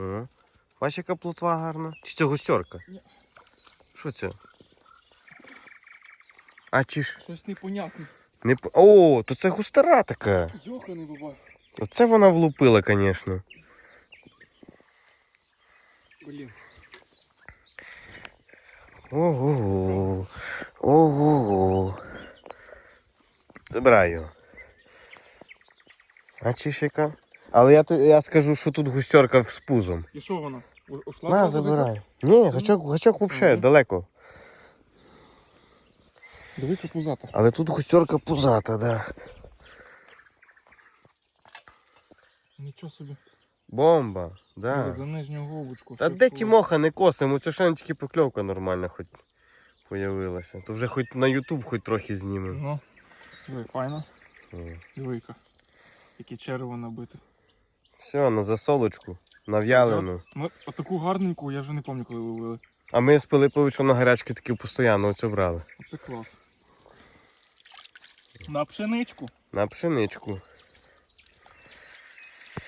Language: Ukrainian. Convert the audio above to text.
О. Бачиш, яка плотва гарна? Чи це густерка? Ні. Що це? А чи ж. Щось непонятне. Не... п- О, то це густера така. Йоханий бабай. Оце вона влупила, звісно. Блін. Ого. Ого. Забирай його. А чи ж яка? Але я, то- я скажу, що тут густерка з пузом. І що вона? У- Ушла На, зразу забирай. Ні, гачок, гачок взагалі Ага. далеко. Диви пузата. Але тут густерка пузата, да. Нічого собі. Бомба, да. За нижню губочку. Та все де було. Тімоха не косимо, це ще тільки покльовка нормальна хоч появилася. То вже хоч на Ютуб хоч трохи знімемо. Ну. Диви, файно. О. Дивика. Яке черево набите. Все, на засолочку, на в'ялену. Ми отаку гарненьку, я вже не пам'ятаю, коли ловили. А ми з Пилиповичем на гарячки такі постійно оце брали. Оце клас. На пшеничку. На пшеничку.